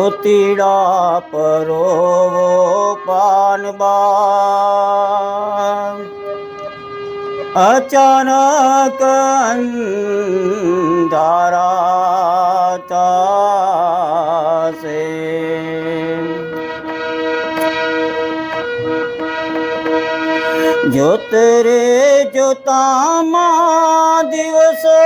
મોતીડા પરોવો પાનબા અચાનક અંધારા તાસે જોત રે જોતામાં દિવસો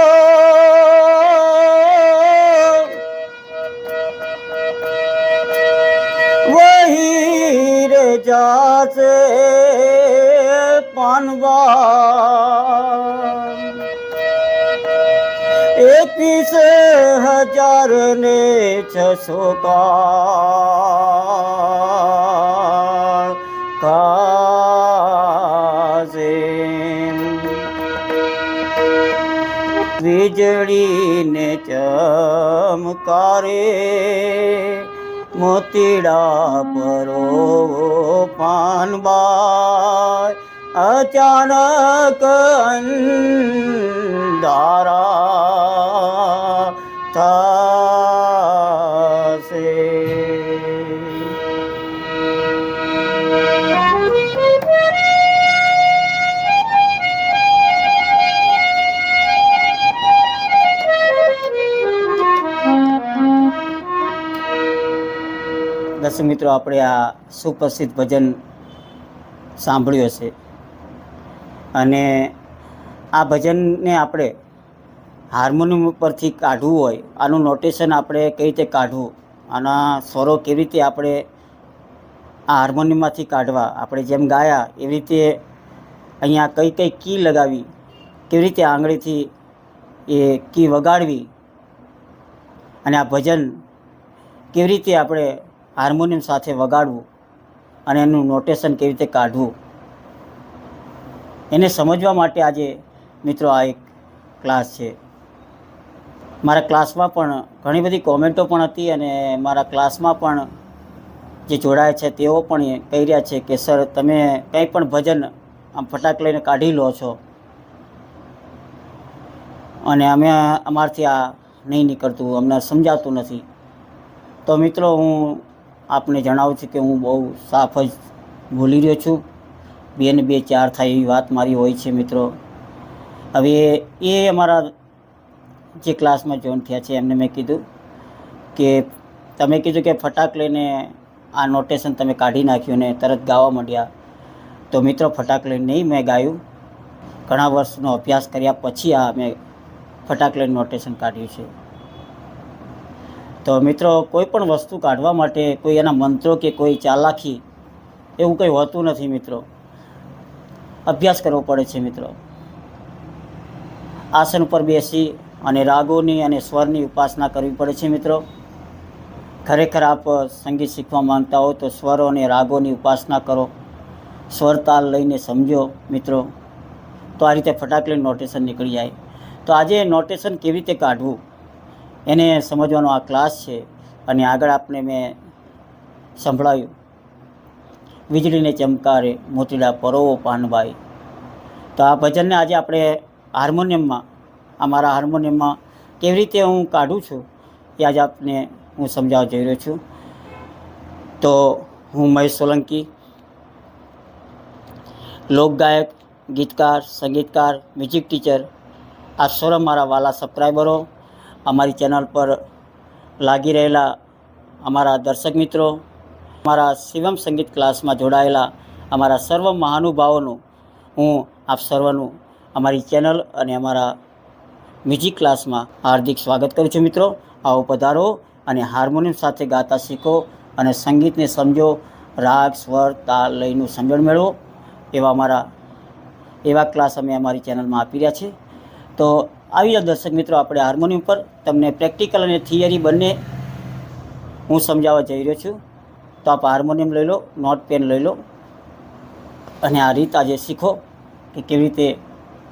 પાનવા એકવીસ હજાર ને છસો કાશે વીજળીને ચમકારે મોતીડા પરો પાનબાઈ અચાનક અંધારા થશે. દર્શક મિત્રો આપણે આ સુપ્રસિદ્ધ ભજન સાંભળ્યું હશે. અને આ ભજનને આપણે હાર્મોનિયમ ઉપરથી કાઢવું હોય, આનું નોટેશન આપણે કઈ રીતે કાઢવું, આના સ્વરો કેવી રીતે આપણે આ હાર્મોનિયમમાંથી કાઢવા, આપણે જેમ ગાયા એવી રીતે અહીંયા કઈ કઈ કી લગાવી, કેવી રીતે આંગળીથી એ કી વગાડવી અને આ ભજન કેવી રીતે આપણે હાર્મોનિયમ સાથે વગાડવું અને એનું નોટેશન કેવી રીતે કાઢવું. એને સમજવા માટે આજે મિત્રો આ એક ક્લાસ છે. મારા ક્લાસમાં પણ ઘણી બધી કોમેન્ટો પણ હતી અને મારા ક્લાસમાં પણ જે જોડાયા છે તેઓ પણ કહી રહ્યા છે કે, સર, તમે કંઈ પણ ભજન આમ ફટાક લઈને કાઢી લો છો. અને અમે અમારથી આ નહીં નીકળતું, અમને સમજાતું નથી. તો મિત્રો હું આપને જણાવું છું કે હું બહુ સાફ જ ભૂલી રહ્યો છું. બે ને બે ચાર થાય એવી વાત મારી હોય છે મિત્રો. હવે એ અમારા જે ક્લાસમાં જોઈન થયા છે, એમને મેં કીધું કે તમે કીધું કે ફટાક લઈને આ નોટેશન તમે કાઢી નાખ્યું ને તરત ગાવા માંડ્યા. તો મિત્રો ફટાક લઈને નહીં મેં ગાયું. ઘણા વર્ષનો અભ્યાસ કર્યા પછી આ મેં ફટાક લઈને નોટેશન કાઢ્યું છે. તો મિત્રો કોઈ પણ વસ્તુ કાઢવા માટે કોઈ એના મંત્રો કે કોઈ ચાલાકી એવું કંઈ હોતું નથી મિત્રો. અભ્યાસ કરવો પડે છે મિત્રો. આસન ઉપર બેસી અને રાગોની અને સ્વરની ઉપાસના કરવી પડે છે મિત્રો. ખરેખર આપ સંગીત શીખવા માંગતા હો તો સ્વરો અને રાગોની ઉપાસના કરો. સ્વર તાલ લઈને સમજો મિત્રો. તો આ રીતે ફટાકડી નોટેશન નીકળી જાય. તો આજે નોટેશન કેવી રીતે કાઢવું? એને સમજવાનો આ ક્લાસ છે. અને આગળ આપને મેં સંભળાવ્યું. વીજળીને ચમકારે મોતીડા પરોવો પાનભાઈ તો આ ભજનને આજે આપણે હાર્મોનિયમમાં, અમારા હાર્મોનિયમમાં કેવી રીતે હું કાઢું છું એ આજે આપને હું સમજાવવા જઈ રહ્યો છું. તો હું મહેશ સોલંકી, લોકગાયક, ગીતકાર, સંગીતકાર, મ્યુઝિક ટીચર, આ સ્વરમ મારા વાલા સબસ્ક્રાઈબરો અમારી ચેનલ પર લાગી રહેલા અમારા દર્શક મિત્રો અમારા શિવમ સંગીત ક્લાસમાં જોડાયેલા અમારા સર્વ મહાનુભાવોનું હું આપ સર્વનું અમારી ચેનલ અને અમારા મ્યુઝિક ક્લાસમાં હાર્દિક સ્વાગત કરું છું મિત્રો. આવો પધારો અને હાર્મોનિયમ સાથે ગાતા શીખો અને સંગીતને સમજો. રાગ, સ્વર, તાલ લયનું સમજણ મેળવો. એવા અમારા, એવા ક્લાસ અમે અમારી ચેનલમાં આપી રહ્યા છીએ. તો આવી જાઓ દર્શક મિત્રો, આપણે હાર્મોનિયમ પર તમને પ્રેક્ટિકલ અને થિયરી બંને હું સમજાવવા જઈ રહ્યો છું. તો આપ હાર્મોનિયમ લઈ લો, નોટ પેન લઈ લો. અને આ રીત આજે શીખો કે કેવી રીતે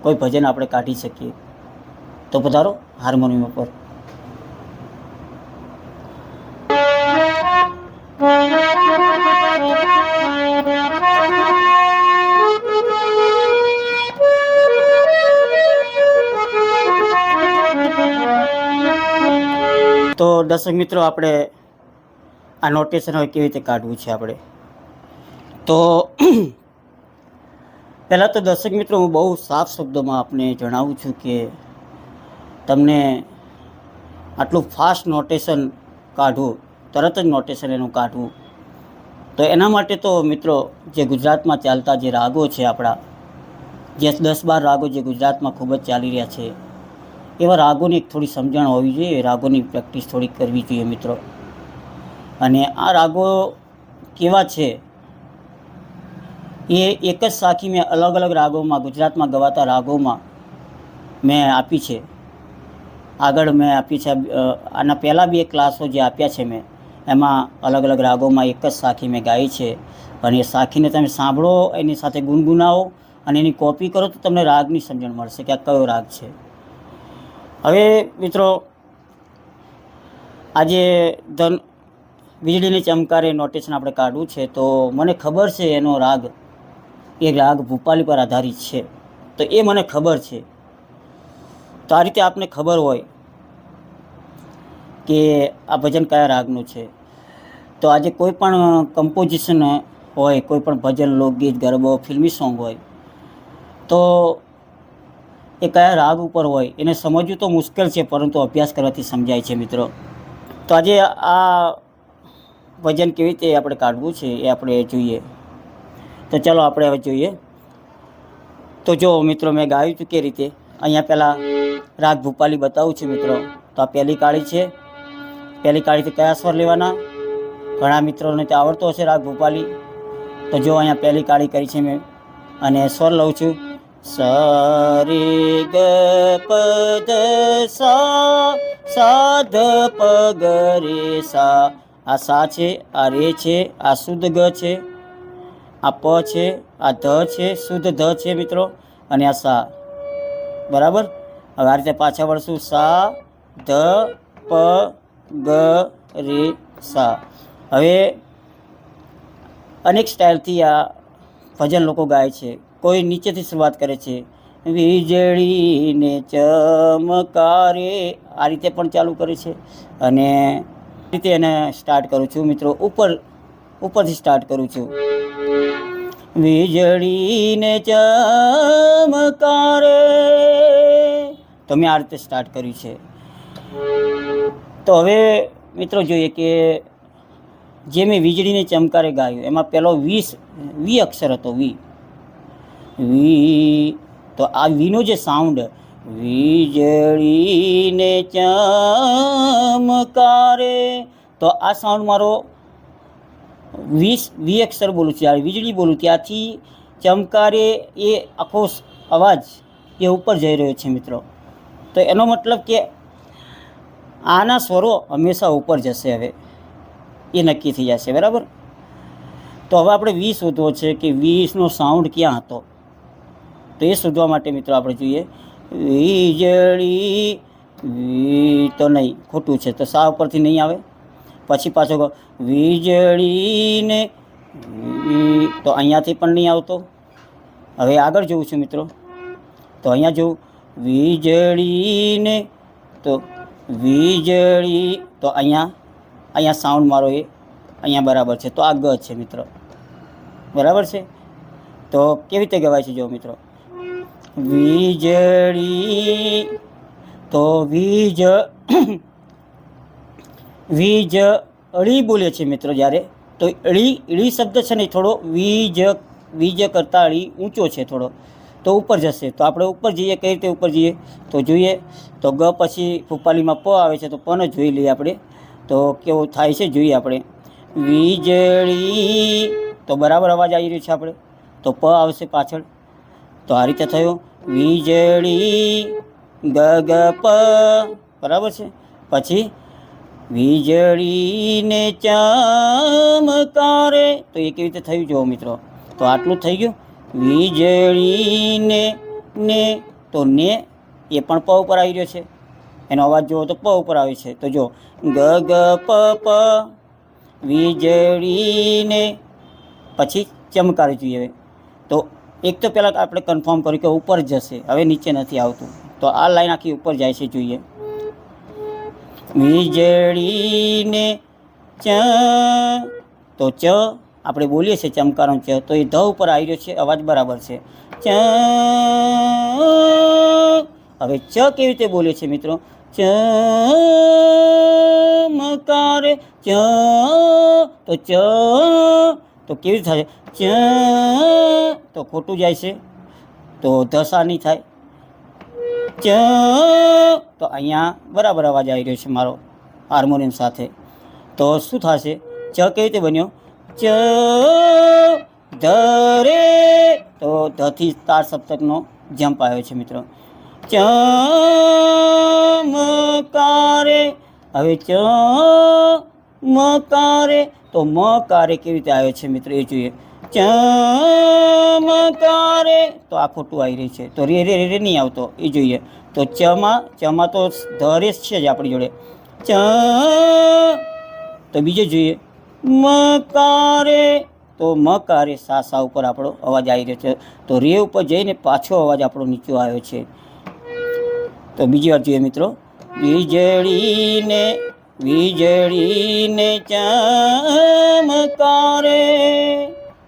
કોઈ ભજન આપણે કાઢી શકીએ. તો પધારો હાર્મોનિયમ ઉપર. તો દર્શક મિત્રો, આપણે આ નોટેશન હવે કેવી રીતે કાઢવું છે આપણે? તો પહેલાં તો દર્શક મિત્રો, હું બહુ સાફ શબ્દોમાં આપને જણાવું છું કે તમને આટલું ફાસ્ટ નોટેશન કાઢવું, તરત જ નોટેશન એનું કાઢવું, તો એના માટે તો મિત્રો, જે ગુજરાતમાં ચાલતા જે રાગો છે આપણા, જે દસ બાર રાગો જે ગુજરાતમાં ખૂબ જ ચાલી રહ્યા છે, એવા રાગોની એક થોડી સમજણ હોવી જોઈએ રાગોની પ્રેક્ટિસ થોડી કરવી જોઈએ મિત્રો. અને આ રાગો કેવા છે? એ એક જ સાખી મેં અલગ અલગ રાગોમાં, ગુજરાતમાં ગવાતા રાગોમાં મેં આપી છે. આગળ મેં આપી છે આના પહેલાં બી એક ક્લાસો જે આપ્યા છે મેં, એમાં અલગ અલગ રાગોમાં એક જ સાખી મેં ગાઈ છે. અને એ સાખીને તમે સાંભળો, એની સાથે ગુનગુનાવો અને એની કોપી કરો તો તમને રાગની સમજણ મળશે કે આ કયો રાગ છે. હવે મિત્રો, આજે ધન વીજળીની ચમકારે નોટેશન આપણે કાઢવું છે, તો મને ખબર છે એનો રાગ, એ રાગ ભૂપાલી પર આધારિત છે. તો એ મને ખબર છે. તો આ રીતે આપને ખબર હોય કે આ ભજન કયા રાગનું છે. તો આજે કોઈ પણ કમ્પોઝિશન હોય, કોઈ પણ ભજન, લોકગીત, ગરબો, ફિલ્મી સોંગ હોય, તો એ કયા રાગ ઉપર હોય, એને સમજવું તો મુશ્કેલ છે, પરંતુ અભ્યાસ કરવાથી સમજાય છે મિત્રો. તો આજે આ ભજન કેવી રીતે આપણે કાઢવું છે એ આપણે જોઈએ. તો ચાલો આપણે હવે જોઈએ. તો જો મિત્રો મેં ગાયું હતું કે રીતે, અહીંયા પહેલાં રાગ ભૂપાલી બતાવું છું મિત્રો. તો આ પહેલી કાળી છે. પહેલી કાળીથી કયા સ્વર લેવાના? ઘણા મિત્રોને તે આવડતો હશે રાગ ભૂપાલી. તો જો અહીંયા પહેલી કાળી કરી છે મેં, અને સ્વર લઉં છું. સ રે ગ પ દ સા સા ધ પ ગ રે સા આ સા છે, આ રે છે, આ શુદ્ધ ગ છે, આ પ છે, આ ધ છે, શુદ્ધ ધ છે મિત્રો, અને આ સા. બરાબર? હવે આ રીતે પાછા વળશું. સા, ધ, પ, ગ, રે, સા. હવે અનેક સ્ટાઇલથી આ ભજન લોકો ગાય છે. કોઈ નીચેથી શરૂઆત કરે છે. વીજળીને ચમકારે, આ રીતે પણ ચાલુ કરે છે. અને રીતે એને સ્ટાર્ટ કરું છું. મિત્રો, ઉપર, ઉપરથી સ્ટાર્ટ કરું છું. વીજળીને ચમકારે. તો મેં આ રીતે સ્ટાર્ટ કર્યું છે. તો હવે, મિત્રો, જોઈએ કે જે મેં વીજળીને ચમકારે ગાયું, એમાં પહેલો વીસ, વી અક્ષર હતો, વી. વી, તો આ વીનો જે સાઉન્ડ વીજળીને ચમકારે તો આ સાઉન્ડ મારો વીસ વી અક્ષર બોલું છું વીજળી બોલું, ત્યાંથી ચમકારે એ આખો અવાજ એ ઉપર જઈ રહ્યો છે મિત્રો. તો એનો મતલબ કે આના સ્વરો હંમેશા ઉપર જશે હવે. એ નક્કી થઈ જશે, બરાબર? તો હવે આપણે વી શોધવો છે કે વીસનો સાઉન્ડ ક્યાં હતો? તો એ શોધવા માટે મિત્રો આપણે જોઈએ. વીજળી, વી તો નહીં, ખોટું છે, તો સા ઉપરથી નહીં આવે? પછી પાછો વીજળીને તો અહીંયાથી પણ નહીં આવતો? હવે આગળ જોઉં છું મિત્રો. તો અહીંયા જોઉં, વીજળીને તો વીજળી તો અહીંયા અહીંયા સાઉન્ડ મારો એ અહીંયા બરાબર છે. તો આ ગ છે મિત્રો. બરાબર છે? તો કેવી રીતે ગવાય છે જો મિત્રો? વીજળી. તો વીજ વીજ અળી બોલે છે મિત્રો જ્યારે, તો અળી અળી શબ્દ છે ને થોડો વીજ વીજ કરતાં અળી ઊંચો છે થોડો. તો ઉપર જશે. તો આપણે ઉપર જઈએ, કઈ રીતે ઉપર જઈએ? તો જોઈએ. તો ગ પછી ફૂપાલીમાં પ આવે છે, તો પણ જોઈ લઈએ આપણે. તો કેવું થાય છે, જોઈએ આપણે. વીજળી. તો બરાબર અવાજ આવી રહ્યો છે આપણે. તો પ આવશે પાછળ. તો આ રીતે થયું. વીજળી ગ ગ પ બરાબર છે? પછી વીજળીને ચમકારે તો એ કેવી રીતે થયું જુઓ મિત્રો? તો આટલું થઈ ગયું. વીજળીને ને, તો ને એ પણ પ ઉપર આવી રહ્યો છે. એનો અવાજ જુઓ તો પ ઉપર આવે છે. તો જો ગ પ પ. વીજળીને, પછી ચમકારી જોઈએ. એક તો પહેલાં આપણે કન્ફર્મ કર્યું કે ઉપર જશે, હવે નીચે નથી આવતું. તો આ લાઈન આખી ઉપર જાય છે, જોઈએ. વીજળીને ચ, તો ચ, આપણે બોલીએ છીએ ચમકારો ચ, તો એ ધ ઉપર આવી રહ્યો છે, અવાજ બરાબર છે. ચ, હવે ચ કેવી રીતે બોલીએ છીએ મિત્રો? ચ, મકારે ચ, તો ચ તો કેવી થાય? ચ. તો ખોટું જાય છે. તો ધસા નહીં થાય. ચ. તો અહીંયા બરાબર અવાજ આવી રહ્યો છે મારો હાર્મોનિયમ સાથે. તો શું થશે? ચ કેવી રીતે બન્યો? ચ. ધરે. તો ધથી તાર સપ્તકનો જમ્પ આવ્યો છે મિત્રો. ચ મકારે હવે ચ. મકારે. તો મકારે કેવી રીતે આવ્યો છે મિત્રો? એ જોઈએ. ચમકારે તો આ ખોટું આવી રહ્યું છે. તો રે રે રે નહીં આવતો. એ જોઈએ. તો ચમાં ચમાં તો ધરેશ છે જ આપણી જોડે. ચ તો બીજે જોઈએ. મકારે. તો મકારે સા સા ઉપર આપણો અવાજ આવી રહ્યો છે. તો રે ઉપર જઈને પાછો અવાજ આપણો નીચો આવ્યો છે. તો બીજી વાર જોઈએ મિત્રો. વીજળીને વીજળીને ચમકારે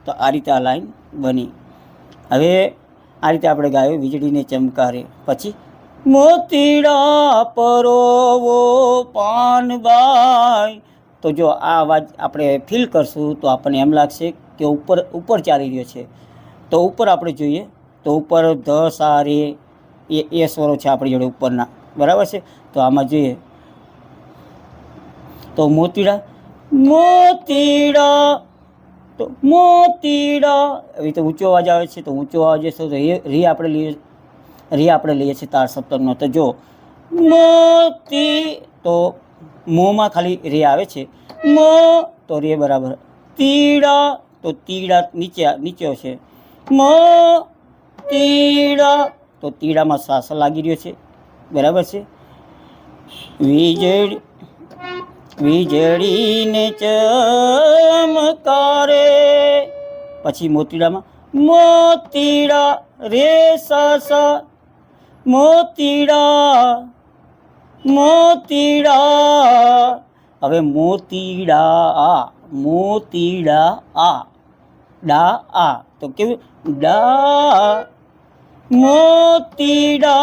તો આ રીતે આ લાઈન બની. હવે આ રીતે આપણે ગાયું વીજળીને ચમકારે. પછી મોતીડા પરોવો પાનબાઈ તો જો આ અવાજ આપણે ફીલ કરશું તો આપણને એમ લાગશે કે ઉપર ઉપર ચાલી રહ્યો છે. તો ઉપર આપણે જોઈએ તો ઉપર ધ સારી એ એ સ્વરો છે આપણી જોડે ઉપરના. બરાબર છે? તો આમાં જોઈએ તો મોતીડા મોતીડા, તો મોતીડા. એવી રીતે ઊંચો અવાજ આવે છે, તો ઊંચો અવાજ છે? તો રી આપણે લઈએ, રી આપણે લઈએ છીએ તાર સપ્તકનો. તો જો, મોતી, તો મોમાં ખાલી રે આવે છે. મો, તો રે બરાબર. તીડા, તો તીડા નીચે નીચે છે મો, તીડા, તો તીડામાં સાસ લાગી રહ્યો છે. બરાબર છે? વીજળી વીજળીને ચમકારે પછી મોતીડામાં, મોતીડા રે સા મોતીડા મોતીડા. હવે મોતીડા આ મોતીડા આ, ડા આ. તો કેવું? ડા, મોતીડા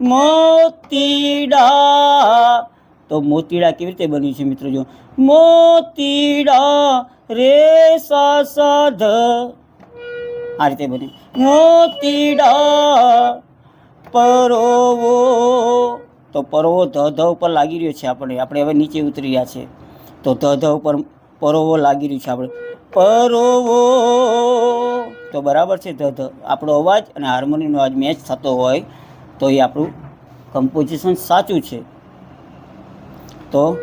મોતીડા. તો મોતીડા કેવી રીતે બન્યું છે મિત્રો જો? મોતીડા રે સા સા ધ. આ રીતે બન્યું. મોતીડા પરોવો. તો પરોવો ધ ધ ઉપર લાગી રહ્યો છે આપણે. આપણે હવે નીચે ઉતરી રહ્યા છે. તો ધ ધ ઉપર પરોવો લાગી રહ્યું છે આપણે. પરોવો. તો બરાબર છે ધ ધ. આપણો અવાજ અને હાર્મોનિયમનો અવાજ મેચ થતો હોય તો એ આપણું કમ્પોઝિશન સાચું છે. તો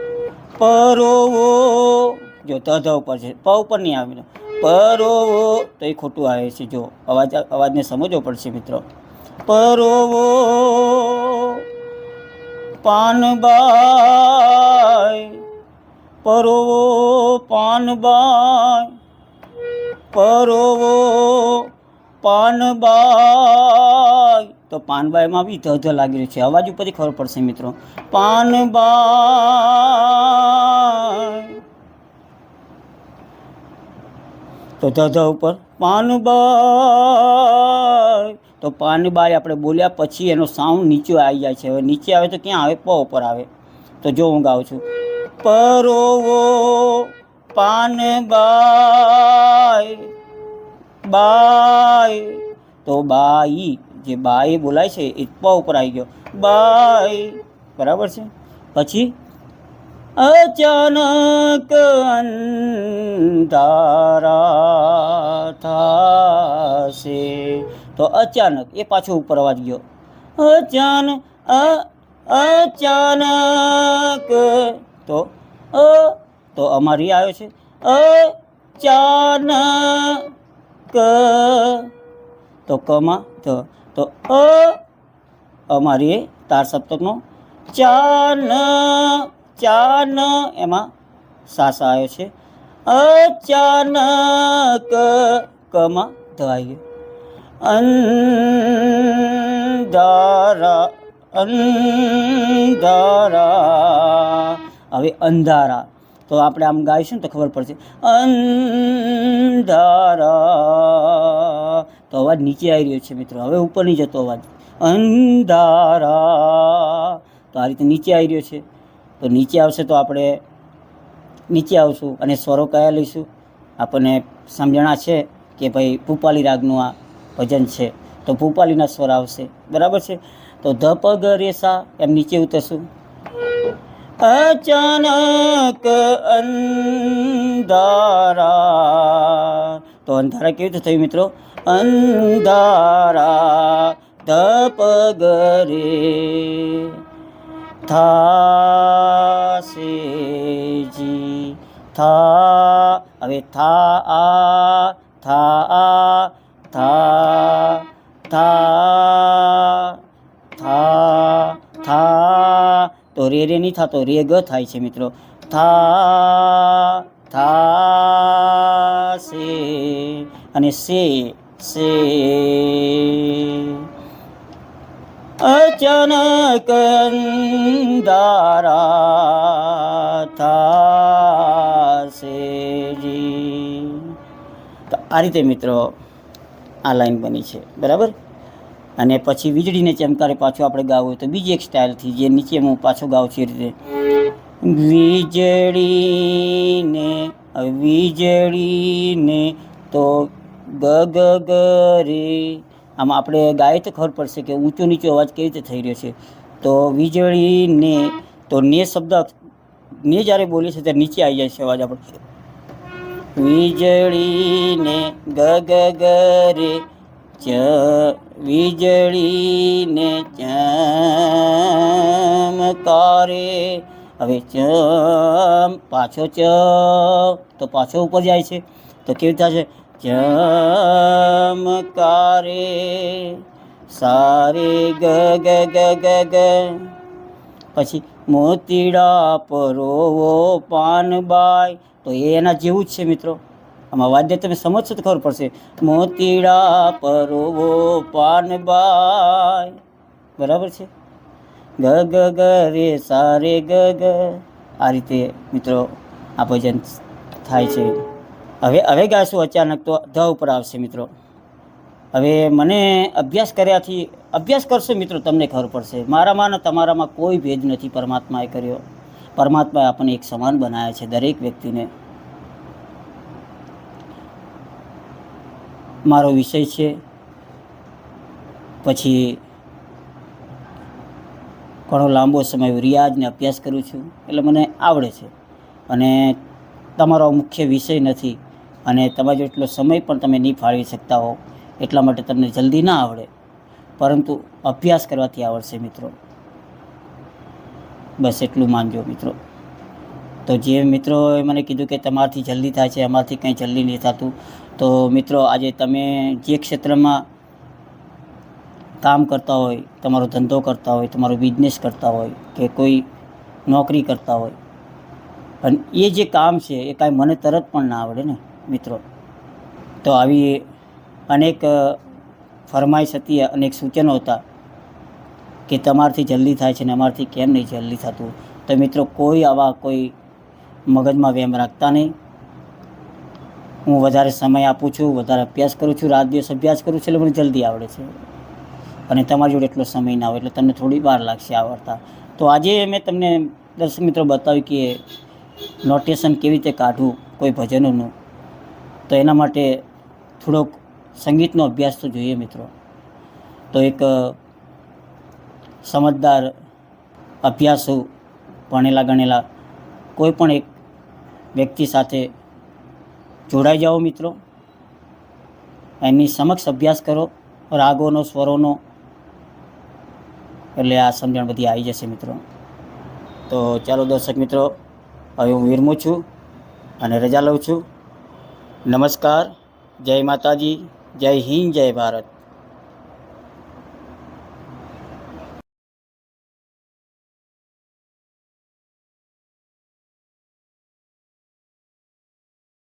પરોવો. જો ધ ધ ઉપર છે, પ ઉપર નહીં આવે. પરોવો. તો એ ખોટું આવે છે, જો. અવાજ, અવાજને સમજવો પડશે મિત્રો. પરોવો. પાનબાઈ. પરોવો પાનબાઈ. પરોવો, પાનબાઈ. તો પાનબાઈમાં બી ધ ધ લાગી રહ્યું છે. અવાજ ઉપરથી ખબર પડશે મિત્રો. પાનબાઈ. તો ધ ધ ઉપર, પાનબાઈ. તો પાનબાઈ આપણે બોલ્યા પછી એનો સાઉન્ડ નીચે આવી જાય છે. હવે નીચે આવે તો ક્યાં આવે? પ ઉપર આવે. તો જો હું ગાઉં છું. પરોવો પાનબાઈ. બાઈ. તો બાઈ. જે બાઈ બોલાય છે, એ પ ઉપર આવી ગયો. બાઈ બરાબર છે? પછી, અચાનક અંધારા થાશે. તો અચાનક, એ પાછો ઉપર અવાજ ગયો. અચાનક અ, અચાનક. તો, અ, તો અમારી આવ્યો છે. અચાનક. તો, કમાં ધ તો અ અમારી તાર સપ્તકનો ચાન ચાન એમાં સાસા આવ્યો છે. અચાનક કમાં ધ આવી ગયો. અંધારા અંધારા. હવે અંધારા. તો આપણે આમ ગાઈશું ને તો ખબર પડશે. અંધારા. તો અવાજ નીચે આવી રહ્યો છે મિત્રો. હવે ઉપર નહીં જતો અવાજ. અંધારા. તો આ રીતે નીચે આવી રહ્યો છે. તો નીચે આવશે તો આપણે નીચે આવશું અને સ્વરો કયા લઈશું? આપણને સમજણા છે કે ભાઈ ભૂપાલી રાગનું આ ભજન છે. તો ભૂપાલીના સ્વર આવશે. બરાબર છે? તો ધ પગ રેસા એમ નીચે ઉતરશું. અચાનક અંધારા. તો અંધારા કેવી રીતે થયું મિત્રો? અંધારા ધપગરે થાશે જી. થા, હવે થા, આ થા આ, થા થા તો રે રે નહીં થતો, રે ગ થાય છે મિત્રો. થા થા, સે અને સે સે. અચાનક થા થાશે જી. તો આ રીતે મિત્રો આ લાઈન બની છે. બરાબર? અને પછી વીજળીને ચમકારે પાછું આપણે ગાવું હોય તો બીજી એક સ્ટાઇલથી જે નીચે હું પાછો ગાઉં છું એ રીતે. વીજળીને વીજળીને તો ગ ગ ગ રે. આમાં આપણે ગાય તો ખબર પડશે કે ઊંચો નીચો અવાજ કેવી રીતે થઈ રહ્યો છે. તો વીજળીને તો ને શબ્દ, ને જ્યારે બોલીએ છીએ ત્યારે નીચે આવી જાય છે અવાજ આપણે. વીજળીને ગ રે. વીજળીને ચમકારે હવે ચમ પાછો ચ, તો પાછો ઉપર જાય છે. તો કેવી થશે? ચમકારે સારે ગ ગ ગ ગ ગ. પછી મોતીડા પરોવો પાનબાઈ. તો એ એના જેવું જ છે મિત્રો. આમાં વાદ્ય તમે સમજશો તો ખબર પડશે. મોતીડા પરોવો પાનબાઈ બરાબર છે? ગ ગ ગ રે સારે ગ ગ. આ રીતે મિત્રો આ ભજન થાય છે. હવે હવે ગાશું અચાનક તો ધ ઉપર આવશે મિત્રો. હવે મને અભ્યાસ કર્યાથી, અભ્યાસ કરશો મિત્રો તમને ખબર પડશે. મારામાં ને તમારામાં કોઈ ભેદ નથી. પરમાત્માએ કર્યો. પરમાત્માએ આપણને એક સમાન બનાવ્યા છે દરેક વ્યક્તિને. મારો વિષય છે. પછી ઘણો લાંબો સમય રિયાજને અભ્યાસ કરું છું, એટલે મને આવડે છે. અને તમારો મુખ્ય વિષય નથી અને તમારો જેટલો સમય પણ તમે નહીં ફાળવી શકતા હો, એટલા માટે તમને જલ્દી ના આવડે. પરંતુ અભ્યાસ કરવાથી આવડશે મિત્રો. બસ એટલું માનજો મિત્રો. તો જે મિત્રોએ મને કીધું કે તમારાથી જલ્દી થાય છે, અમારાથી કંઈ જલ્દી નહીં થતું તો મિત્રો, આજે તમે જે ક્ષેત્રમાં કામ કરતા હોય, તમારો ધંધો કરતા હોય, તમારો બિઝનેસ કરતા હોય કે કોઈ નોકરી કરતા હોય અને એ જે કામ છે એ કાંઈ મને તરત પણ ના આવડે ને મિત્રો. તો આવી અનેક ફરમાઈશ હતી, અનેક સૂચનો હતા કે તમારથી જલ્દી થાય છે ને અમારથી કેમ નહીં જલ્દી થતું. તો મિત્રો, કોઈ આવા કોઈ મગજમાં વેમ રાખતા નહીં. હું વધારે સમય આપું છું, વધારે અભ્યાસ કરું છું, રાત દિવસ અભ્યાસ કરું છું, એટલે મને જલ્દી આવડે છે. અને તમારી જોડે એટલો સમય ના હોય, એટલે તમને થોડી વાર લાગશે આવડતા. તો આજે મેં તમને દર્શક મિત્રો બતાવ્યું કે નોટેશન કેવી રીતે કાઢવું કોઈ ભજનોનું. તો એના માટે થોડોક સંગીતનો અભ્યાસ તો જોઈએ મિત્રો. તો એક સમજદાર અભ્યાસો ભણેલા ગણેલા કોઈ પણ એક વ્યક્તિ સાથે જોડાઈ જાઓ મિત્રો. એમની સમક્ષ અભ્યાસ કરો. રાગોનો, સ્વરોનો. એટલે આ સમજણ બધી આવી જશે મિત્રો. તો ચાલો દર્શક મિત્રો, હવે હું વિરમું છું અને રજા લઉં છું. નમસ્કાર. જય માતાજી. જય હિન્દ, જય ભારત.